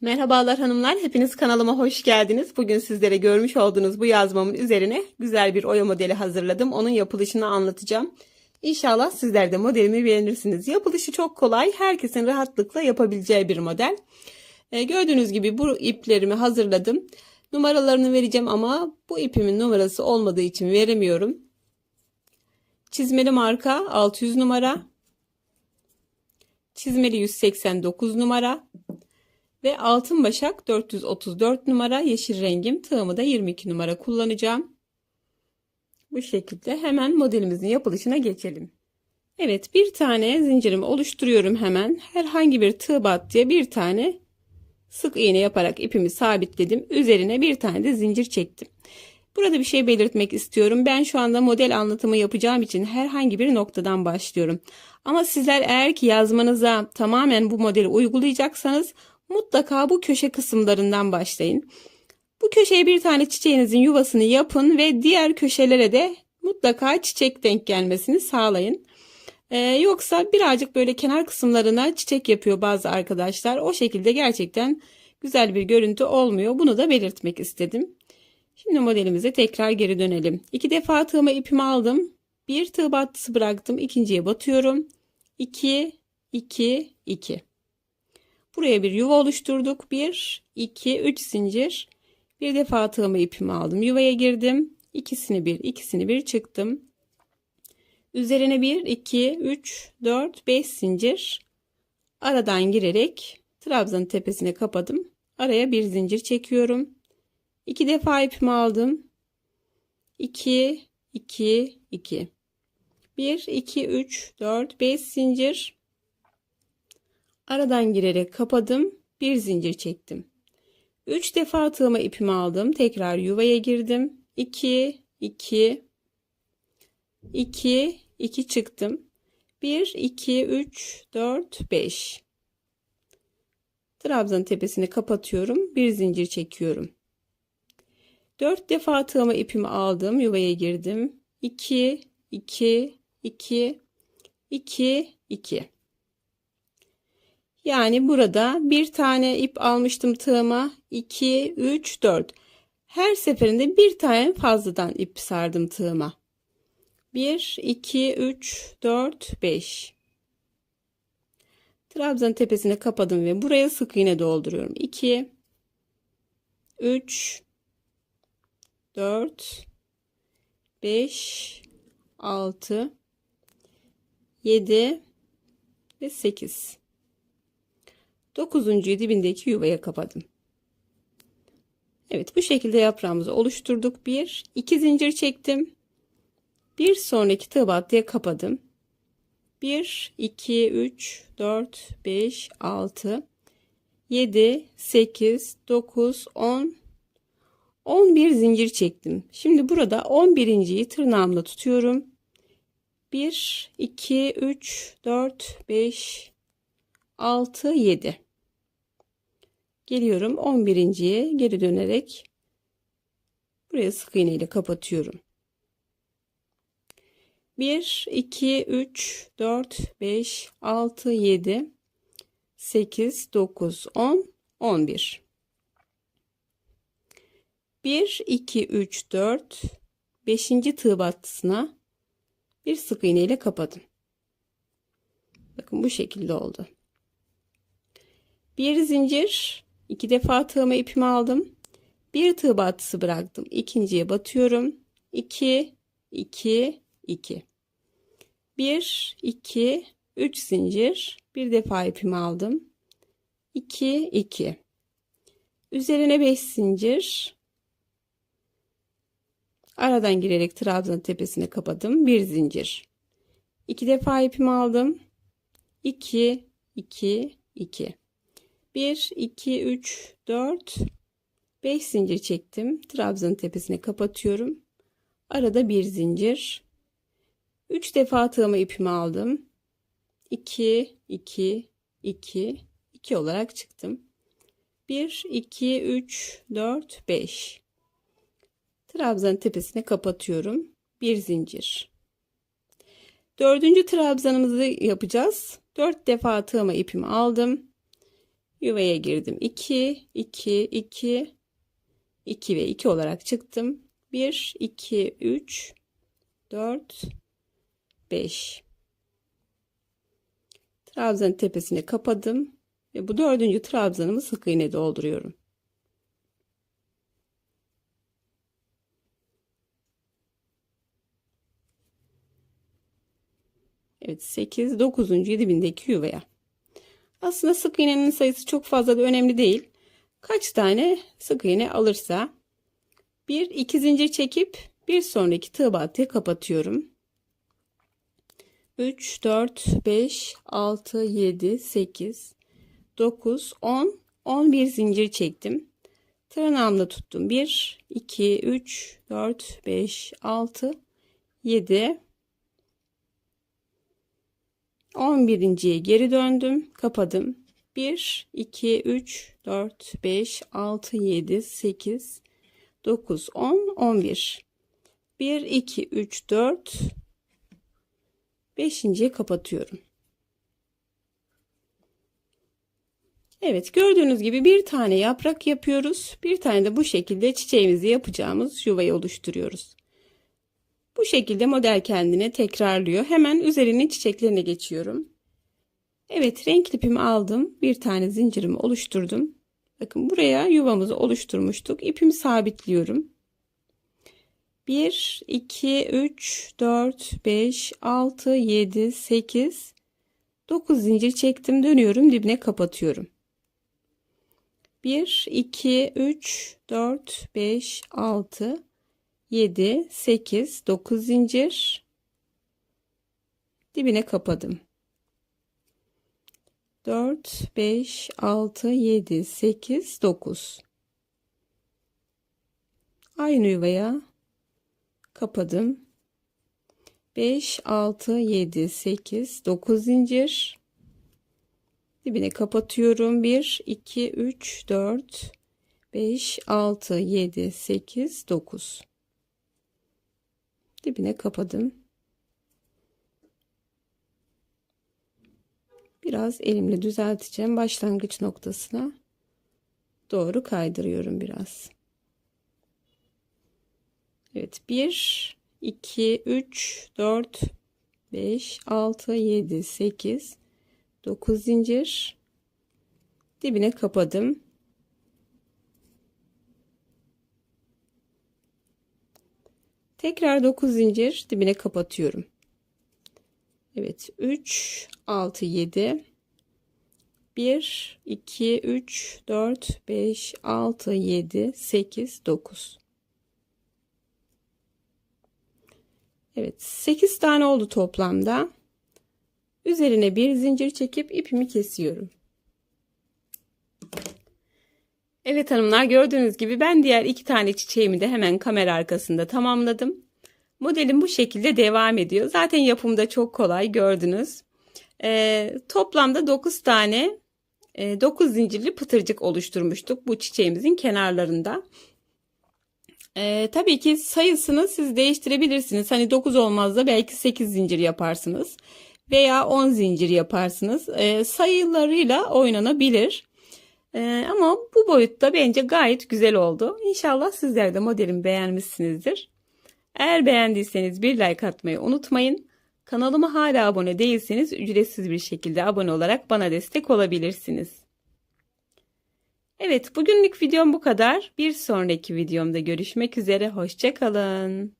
Merhabalar hanımlar, hepiniz kanalıma hoş geldiniz. Bugün sizlere görmüş olduğunuz bu yazmamın üzerine güzel bir oya modeli hazırladım. Onun yapılışını anlatacağım. İnşallah sizler de modelimi beğenirsiniz. Yapılışı çok kolay, herkesin rahatlıkla yapabileceği bir model. Ee, gördüğünüz gibi bu iplerimi hazırladım. Numaralarını vereceğim ama bu ipimin numarası olmadığı için veremiyorum. Çizmeli marka 600 numara. Çizmeli 189 numara. Ve altın başak 434 numara yeşil rengim tığımı da 22 numara kullanacağım. Bu şekilde hemen modelimizin yapılışına geçelim. Evet bir tane zincirimi oluşturuyorum hemen. Herhangi bir tığ battıya bir tane sık iğne yaparak ipimi sabitledim. Üzerine bir tane de zincir çektim. Burada bir şey belirtmek istiyorum. Ben şu anda model anlatımı yapacağım için herhangi bir noktadan başlıyorum. Ama sizler eğer ki yazmanıza tamamen bu modeli uygulayacaksanız mutlaka bu köşe kısımlarından başlayın. Bu köşeye bir tane çiçeğinizin yuvasını yapın ve diğer köşelere de mutlaka çiçek denk gelmesini sağlayın. Ee, yoksa birazcık böyle kenar kısımlarına çiçek yapıyor bazı arkadaşlar. O şekilde gerçekten güzel bir görüntü olmuyor. Bunu da belirtmek istedim. Şimdi modelimize tekrar geri dönelim. İki defa tığıma ipimi aldım. Bir tığ battısı bıraktım. İkinciye batıyorum. 2, 2, 2. Buraya bir yuva oluşturduk. 1, 2, 3 zincir. Bir defa tığımı ipimi aldım. Yuvaya girdim. İkisini bir, ikisini bir çıktım. Üzerine 1, 2, 3, 4, 5 zincir. Aradan girerek trabzanın tepesine kapadım. Araya bir zincir çekiyorum. İki defa ipimi aldım. 2, 2, 2. 1, 2, 3, 4, 5 zincir. Aradan girerek kapadım. Bir zincir çektim. 3 defa tığıma ipimi aldım. Tekrar yuvaya girdim. 2, 2, 2, 2 çıktım. 1, 2, 3, 4, 5. Trabzanın tepesini kapatıyorum. Bir zincir çekiyorum. 4 defa tığıma ipimi aldım. Yuvaya girdim. 2, 2, 2, 2, 2. Yani burada bir tane ip almıştım tığıma. 2, 3, 4. Her seferinde bir tane fazladan ip sardım tığıma. 1, 2, 3, 4, 5. Trabzanın tepesine kapadım ve buraya sık iğne dolduruyorum. 2, 3, 4, 5, 6, 7 ve 8. Dokuzuncuyu dibindeki yuvaya kapadım. Evet bu şekilde yaprağımızı oluşturduk. Bir, iki zincir çektim. Bir sonraki tığ battıya kapadım. 1, 2, 3, 4, 5, 6, 7, 8, 9, 10, 11 zincir çektim. Şimdi burada 11.yi tırnağımla tutuyorum. 1, 2, 3, 4, 5, 6, 7. Geliyorum 11.ye geri dönerek buraya sık iğne ile kapatıyorum. 1, 2, 3, 4, 5, 6, 7, 8, 9, 10, 11. 1, 2, 3, 4, 5. tığ battısına bir sık iğne ile kapadım. Bakın bu şekilde oldu. Bir zincir İki defa tığıma ipimi aldım. Bir tığ battısı bıraktım. İkinciye batıyorum. 2 2 2 1 2 3 zincir. Bir defa ipimi aldım. 2 2 Üzerine 5 zincir. Aradan girerek trabzanın tepesine kapadım. Bir zincir. İki defa ipimi aldım. 2 2 2 1 2 3 4 5 zincir çektim. Trabzanın tepesine kapatıyorum. Arada bir zincir. 3 defa tığıma ipimi aldım. 2 2 2 2 olarak çıktım. 1 2 3 4 5 Trabzanın tepesine kapatıyorum. Bir zincir. Dördüncü trabzanımızı yapacağız. 4 defa tığıma ipimi aldım. Yuvaya girdim. 2, 2, 2, 2 ve 2 olarak çıktım. 1, 2, 3, 4, 5. Trabzanın tepesine kapadım. Ve bu dördüncü trabzanımı sık iğne dolduruyorum. Evet 8, 9. dibindeki yuvaya. Aslında sık iğnenin sayısı çok fazla da önemli değil. Kaç tane sık iğne alırsa bir iki zincir çekip bir sonraki tığ battığı kapatıyorum. 3, 4, 5, 6, 7, 8, 9, 10, 11 zincir çektim. Tırnağımla tuttum. 1, 2, 3, 4, 5, 6, 7, 11.ye geri döndüm. Kapadım. 1, 2, 3, 4, 5, 6, 7, 8, 9, 10, 11. 1, 2, 3, 4, 5.ye kapatıyorum. Evet gördüğünüz gibi bir tane yaprak yapıyoruz. Bir tane de bu şekilde çiçeğimizi yapacağımız yuvayı oluşturuyoruz. Bu şekilde model kendine tekrarlıyor. Hemen üzerinin çiçeklerine geçiyorum. Evet renk ipimi aldım. Bir tane zincirimi oluşturdum. Bakın buraya yuvamızı oluşturmuştuk. İpimi sabitliyorum. 1, 2, 3, 4, 5, 6, 7, 8, 9 zincir çektim. Dönüyorum dibine kapatıyorum. 1, 2, 3, 4, 5, 6, 7, 8, 9 zincir. Dibine kapadım. 4, 5, 6, 7, 8, 9. Aynı yuvaya kapadım. 5, 6, 7, 8, 9 zincir. Dibine kapatıyorum. 1, 2, 3, 4, 5, 6, 7, 8, 9 dibine kapadım. Biraz elimle düzelteceğim. Başlangıç noktasına doğru kaydırıyorum biraz. Evet 1 2 3 4 5 6 7 8 9 zincir dibine kapadım. Tekrar 9 zincir dibine kapatıyorum. Evet 3 6 7 1 2 3 4 5 6 7 8 9 Evet 8 tane oldu toplamda. Üzerine bir zincir çekip ipimi kesiyorum. Evet hanımlar gördüğünüz gibi ben diğer iki tane çiçeğimi de hemen kamera arkasında tamamladım. Modelim bu şekilde devam ediyor. Zaten yapımda çok kolay gördünüz. Ee, toplamda 9 tane e, 9 zincirli pıtırcık oluşturmuştuk bu çiçeğimizin kenarlarında. Ee, tabii ki sayısını siz değiştirebilirsiniz. Hani 9 olmaz da belki 8 zincir yaparsınız. Veya 10 zincir yaparsınız. Ee, sayılarıyla oynanabilir. Ee, ama bu boyutta bence gayet güzel oldu. İnşallah sizler de modelimi beğenmişsinizdir. Eğer beğendiyseniz bir like atmayı unutmayın. Kanalıma hala abone değilseniz ücretsiz bir şekilde abone olarak bana destek olabilirsiniz. Evet bugünlük videom bu kadar. Bir sonraki videomda görüşmek üzere. Hoşçakalın.